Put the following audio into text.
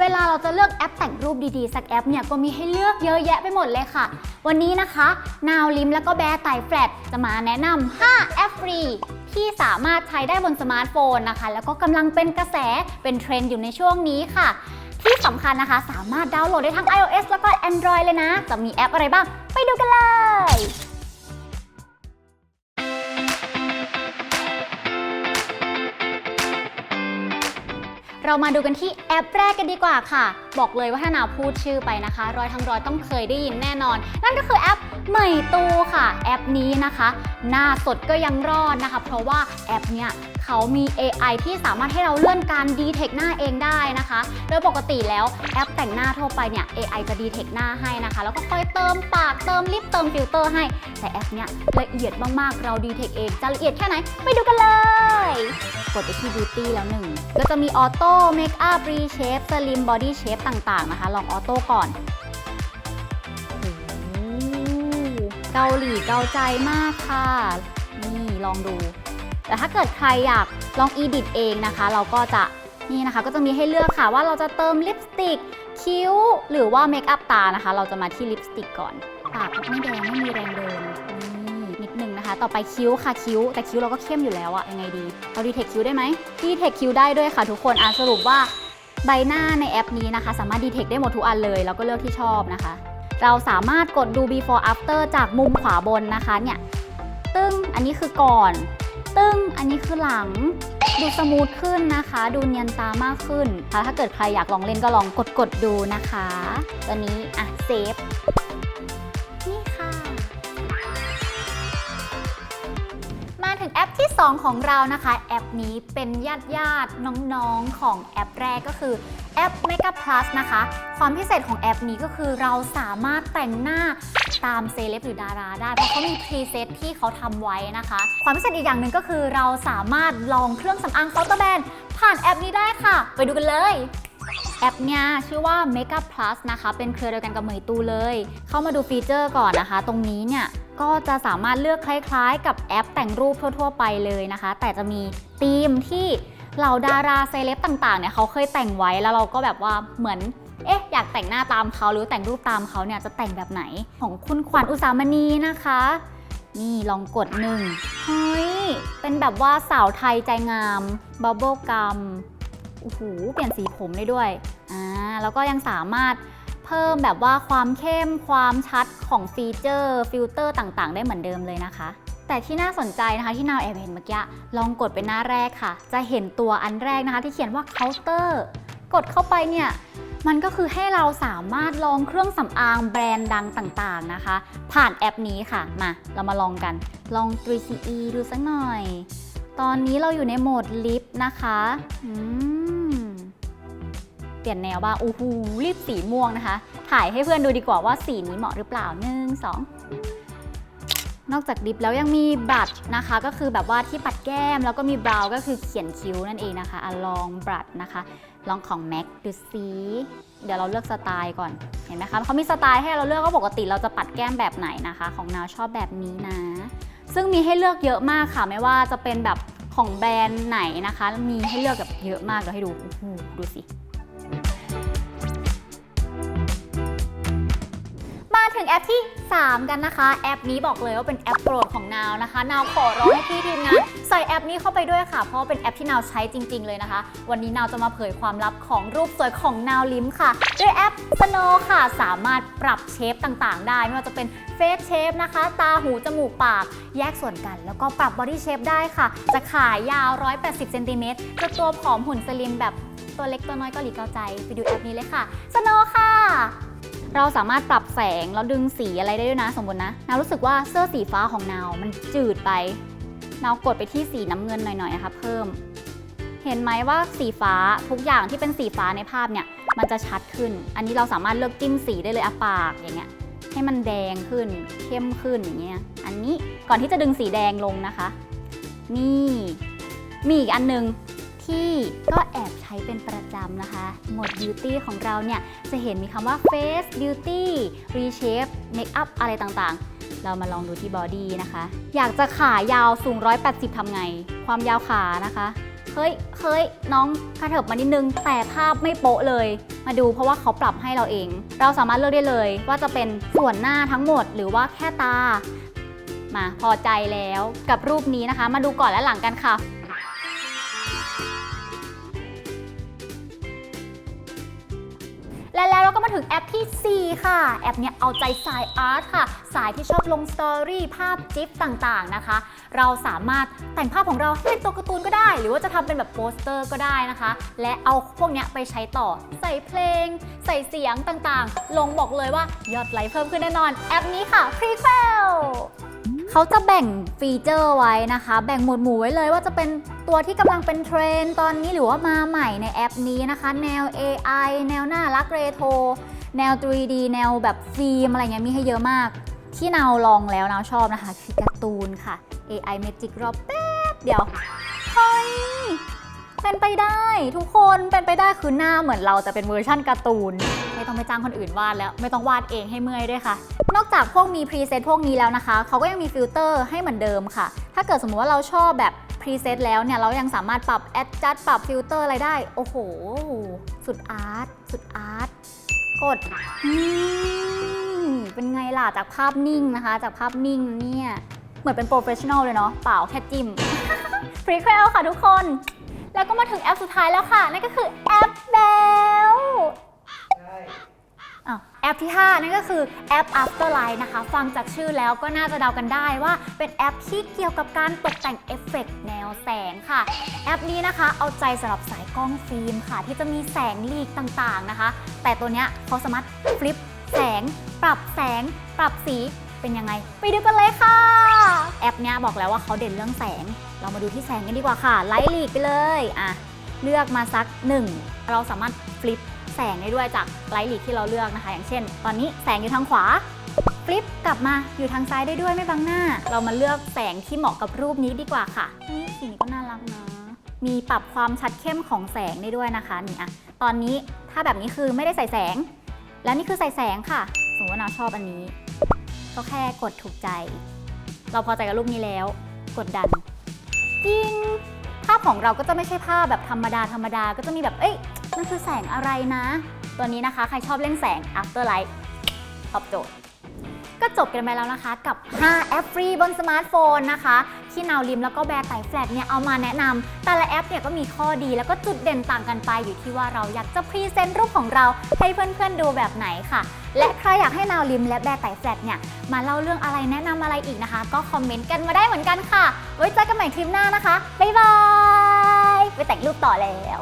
เวลาเราจะเลือกแอปแต่งรูปดีๆ สักแอปเนี่ยก็มีให้เลือกเยอะแยะไปหมดเลยค่ะ วันนี้นะคะนาวลิมแล้วก็แบร์ไตแฟลตจะมาแนะนำ5แอปฟรีที่สามารถใช้ได้บนสมาร์ทโฟนนะคะ แล้วก็กำลังเป็นกระแสเป็นเทรนด์อยู่ในช่วงนี้ค่ะ ที่สำคัญนะคะ สามารถดาวน์โหลดได้ทั้ง iOS แล้วก็ Android เลยนะ จะมีแอปอะไรบ้าง ไปดูกันเลย เรามาดูกันที่แอปแรกกันดีกว่าค่ะ บอกเลยว่าถ้านาพูดชื่อไปนะคะ ร้อยทั้งร้อยต้องเคยได้ยินแน่นอน นั่นก็คือแอปใหม่ตูค่ะ แอปนี้นะคะ หน้าสดก็ยังรอดนะคะ เพราะว่าแอปเนี้ย เขามี AI ที่สามารถให้เราเลื่อนการดีเทคหน้าเองได้นะคะ โดยปกติแล้วแอปแต่งหน้าทั่วไปเนี่ย AI จะดีเทคหน้าให้นะคะ แล้วก็คอยเติมปากเติมลิปเติมฟิลเตอร์ให้ แต่แอปเนี้ยละเอียดมากๆ เราดีเทคเอง จะละเอียดแค่ไหน ไปดูกันเลย กดไปที่ Beauty แล้วหนึ่งก็จะมีออโต้เมคอัพรีเชฟสลิมบอดี้เชฟต่างๆนะคะ ลองออโต้ก่อนเกาหลีเกาใจมากค่ะ นี่ลองดู แต่ถ้าเกิดใครอยากลองอีดิทเองนะคะ เราก็จะนี่นะคะ ก็จะมีให้เลือกค่ะว่าเราจะเติมลิปสติกคิ้ว หรือว่าเมคอัพตานะคะ เราจะมาที่ลิปสติกก่อนปากไม่แดงไม่มีแรงเดินนี่นิดนึงนะคะ ต่อไปคิ้วค่ะคิ้ว แต่คิ้วเราก็เข้มอยู่แล้วอะยังไงดีเราดีเทคคิ้วได้ไหมดีเทคคิ้วได้ด้วยค่ะทุกคนอะสรุปว่าใบหน้าในแอปนี้นะคะ สามารถดีเทคได้หมดทุกอันเลย แล้วก็เลือกที่ชอบนะคะ เราสามารถกดดู before after จากมุมขวาบนนะคะเนี่ยตึ้งอันนี้คือก่อน ตึ้งอันนี้คือหลัง ดูสมูทขึ้นนะคะ ดูเนียนตามากขึ้นถ้าเกิดใครอยากลองเล่นก็ลองกดกดดูนะคะตอนนี้อะเซฟนี่ค่ะ มาถึงแอปที่ 2 ของเรานะคะ แอปนี้เป็นญาติญาติน้องๆของแอปแรกก็คือ แอป Mega Plus นะคะ ความพิเศษของแอปนี้ก็คือเราสามารถแต่งหน้าตามเซเลบหรือดาราได้ เพราะเขามีพรีเซตที่เขาทำไว้นะคะ ความพิเศษอีกอย่างหนึ่งก็คือเราสามารถลองเครื่องสำอางเคาน์เตอร์แบรนด์ผ่านแอปนี้ได้ค่ะ ไปดูกันเลยแอปเนี้ยชื่อว่า Mega Plus นะคะ เป็นเครือเดียวกันกับเหมยตูเลย เข้ามาดูฟีเจอร์ก่อนนะคะ ตรงนี้เนี่ยก็จะสามารถเลือกคล้ายๆ กับแอปแต่งรูปทั่ว ๆ ไปเลยนะคะ แต่จะมีธีมที่ เหล่าดาราเซเลบต่างๆเนี่ยเขาเคยแต่งไว้แล้วเราก็แบบว่าเหมือนเอ๊ะอยากแต่งหน้าตามเขาหรือแต่งรูปตามเขาเนี่ยจะแต่งแบบไหนของคุณขวัญอุสามณีนะคะ นี่ลองกดหนึ่งเฮ้ยเป็นแบบว่าสาวไทยใจงามบับเบิลกัมโอ้โหเปลี่ยนสีผมได้ด้วยอ่าแล้วก็ยังสามารถเพิ่มแบบว่าความเข้มความชัดของฟีเจอร์ฟิลเตอร์ต่างๆ ได้เหมือนเดิมเลยนะคะ แต่ที่น่าสนใจนะคะที่นาวแอบเห็นเมื่อกี้ลองกดเป็นหน้าแรกค่ะ จะเห็นตัวอันแรกนะคะ ที่เขียนว่าเคาน์เตอร์ กดเข้าไปเนี่ยมันก็คือให้เราสามารถลองเครื่องสำอางแบรนด์ดังต่างๆนะคะ ผ่านแอปนี้ค่ะมาเรามาลองกันลอง 3CE ดูสักหน่อย ตอนนี้เราอยู่ในโหมดลิฟต์นะคะเปลี่ยนแนวบ้างโอ้โหลิปสีม่วงนะคะ ถ่ายให้เพื่อนดูดีกว่าว่าสีนี้เหมาะหรือเปล่าหนึ่งสอง นอกจากลิปแล้วยังมีบลัชนะคะ ก็คือแบบว่าที่ปัดแก้ม แล้วก็มีบราวก็คือเขียนคิ้วนั่นเองนะคะอลองบลัชนะคะ ลองของ MAC ดูซิเดี๋ยวเราเลือกสไตล์ก่อนเห็นไหมคะเขามีสไตล์ให้เราเลือกว่าปกติเราจะปัดแก้มแบบไหนนะคะ ของนาวชอบแบบนี้นะ ซึ่งมีให้เลือกเยอะมากค่ะ ไม่ว่าจะเป็นแบบของแบรนด์ไหนนะคะ มีให้เลือกแบบเยอะมากเดี๋ยวให้ดูดูสิ ถึงแอปที่ 3 กันนะคะ แอปนี้บอกเลยว่าเป็นแอปโปรดของนาวนะคะ นาวขอร้องให้พี่ทีมงานใส่แอปนี้เข้าไปด้วยค่ะ เพราะเป็นแอปที่นาวใช้จริง ๆ เลยนะคะ วันนี้นาวจะมาเผยความลับของรูปสวยของนาวลิมค่ะ ด้วยแอป Snow ค่ะ สามารถปรับเชฟต่างๆ ได้ ไม่ว่าจะเป็นเฟสเชฟนะคะ ตาหู จมูก ปาก แยกส่วนกัน แล้วก็ปรับบอดี้เชฟได้ค่ะ จะขายยาว 180เซนติเมตรจะตัวผอมหุ่นสลิมแบบตัวเล็กตัวน้อยเก็หลีเกาใจ ไปดูแอปนี้เลยค่ะ Snow ค่ะ เราสามารถปรับแสงแล้วดึงสีอะไรได้ด้วยนะ สมมตินะนาวรู้สึกว่าเสื้อสีฟ้าของนาวมันจืดไปนาวกดไปที่สีน้ำเงินหน่อยๆนะคะเพิ่ม เห็นไหมว่าสีฟ้าทุกอย่างที่เป็นสีฟ้าในภาพเนี่ยมันจะชัดขึ้น อันนี้เราสามารถเลือกจิ้มสีได้เลยอะปากอย่างเงี้ยให้มันแดงขึ้นเข้มขึ้นอย่างเงี้ยอันนี้ก่อนที่จะดึงสีแดงลงนะคะ นี่มีอีกอันหนึง ที่ก็แอบใช้เป็นประจำนะคะ หมด beauty ของเราเนี่ย จะเห็นมีคำว่า face beauty reshape makeup อะไรต่างๆ เรามาลองดูที่ body นะคะ อยากจะขายาวสูง 180ทำไง ความยาวขานะคะเฮ้ยเฮ้ยน้องกระเถิบมานิดนึง แต่ภาพไม่โป๊ะเลย มาดูเพราะว่าเขาปรับให้เราเอง เราสามารถเลือกได้เลย ว่าจะเป็นส่วนหน้าทั้งหมดหรือว่าแค่ตา มาพอใจแล้วกับรูปนี้นะคะ มาดูก่อนและหลังกันค่ะ และแล้วเราก็มาถึงแอปทีสี่ 4 ค่ะ แอปเนี้ยเอาใจสายอาร์ตค่ะ สายที่ชอบลงสตอรี่ภาพจิ๊บต่างๆนะคะ เราสามารถแต่งภาพของเราให้เป็นตัวการ์ตูนก็ได้ หรือว่าจะทำเป็นแบบโปสเตอร์ก็ได้นะคะ และเอาพวกเนี้ยไปใช้ต่อใส่เพลง ใส่เสียงต่างๆ ลงบอกเลยว่ายอดไลค์เพิ่มขึ้นแน่นอน แอปนี้ค่ะ p r e f e l เขาจะแบ่งฟีเจอร์ไว้นะคะ แบ่งหมวดหมู่ไว้เลยว่าจะเป็นตัวที่กำลังเป็นเทรนตอนนี้หรือว่ามาใหม่ในแอปนี้นะคะ แนว AI แนวน่ารักเรโทรแนว 3D แนวแบบฟิล์มอะไรเงี้ยมีให้เยอะมาก ที่นาวลองแล้วนาวชอบนะคะคือการ์ตูนค่ะ AI Magic รอบแป๊บเดียวเฮ้ย เป็นไปได้ ทุกคนเป็นไปได้คือหน้าเหมือนเราจะเป็นเวอร์ชั่นการ์ตูน ไม่ต้องไปจ้างคนอื่นวาดแล้วไม่ต้องวาดเองให้เมื่อยด้วยค่ะ นอกจากพวกมีพรีเซตพวกนี้แล้วนะคะ เขาก็ยังมีฟิลเตอร์ให้เหมือนเดิมค่ะ ถ้าเกิดสมมติว่าเราชอบแบบพรีเซตแล้วเนี่ยเรายังสามารถปรับแอดจัดปรับฟิลเตอร์อะไรได้ โอ้โห สุดอาร์ตสุดอาร์ตกดนี่เป็นไงล่ะจากภาพนิ่งนะคะ จากภาพนิ่งเนี่ย เหมือนเป็นโปรเฟชชั่นอลเลยเนาะเปล่าแค่จิ้มฟรีเควลค่ะทุกคน แล้วก็มาถึงแอปสุดท้ายแล้วค่ะ นั่นก็คือแอปแบลแอปที่ 5 นั่นก็คือแอป Afterlight นะคะ ฟังจากชื่อแล้วก็น่าจะเดากันได้ว่า เป็นแอปที่เกี่ยวกับการตกแต่งเอฟเฟกต์แนวแสงค่ะ แอปนี้นะคะ เอาใจสำหรับสายกล้องฟิล์มค่ะ ที่จะมีแสงลีกต่างๆนะคะ แต่ตัวเนี้ยเขาสามารถฟลิปแสง ปรับแสง ปรับสีเป็นยังไง ไปดูกันเลยค่ะ ปเนี้ยบอกแล้วว่าเขาเด่นเรื่องแสง เรามาดูที่แสงกันดีกว่าค่ะ ไลท์ลีกไปเลยอะเลือกมาสักหนึ่งเราสามารถฟลิปแสงได้ด้วยจากไลท์ลีกที่เราเลือกนะคะ อย่างเช่น ตอนนี้แสงอยู่ทางขวาฟลิปกลับมาอยู่ทางซ้ายได้ด้วยไม่บังหน้า เรามาเลือกแสงที่เหมาะกับรูปนี้ดีกว่าค่ะนี่สีนี้ก็น่ารักนะมีปรับความชัดเข้มของแสงได้ด้วยนะคะนี่อะตอนนี้ถ้าแบบนี้คือไม่ได้ใส่แสง แล้วนี่คือใส่แสงค่ะ สมมติว่านาชอบอันนี้ ก็แค่กดถูกใจ เราพอใจกับรูปนี้แล้ว กดดันจริงภาพของเราก็จะไม่ใช่ภาพแบบธรรมดาธรรมดาก็จะมีแบบเอ้ยมันคือแสงอะไรนะ ตัวนี้นะคะ ใครชอบเล่นแสง after light ตอบโจทย์ก็จบกันไปแล้วนะคะกับ 5 แอปฟรีบนสมาร์ทโฟนนะคะ ที่นาวลิมแล้วก็แบร์ไตแฟลตเนี่ยเอามาแนะนำแต่ละแอปเนี่ยก็มีข้อดีแล้วก็จุดเด่นต่างกันไปอยู่ที่ว่าเราอยากจะพรีเซนต์รูปของเราให้เพื่อนๆดูแบบไหนค่ะ และใครอยากให้นาวลิมและแบร์ไตแฟลตเนี่ยมาเล่าเรื่องอะไรแนะนำอะไรอีกนะคะ ก็คอมเมนต์กันมาได้เหมือนกันค่ะ ไว้เจอกันใหม่คลิปหน้านะคะ บ๊ายบาย ไปแต่งรูปต่อแล้ว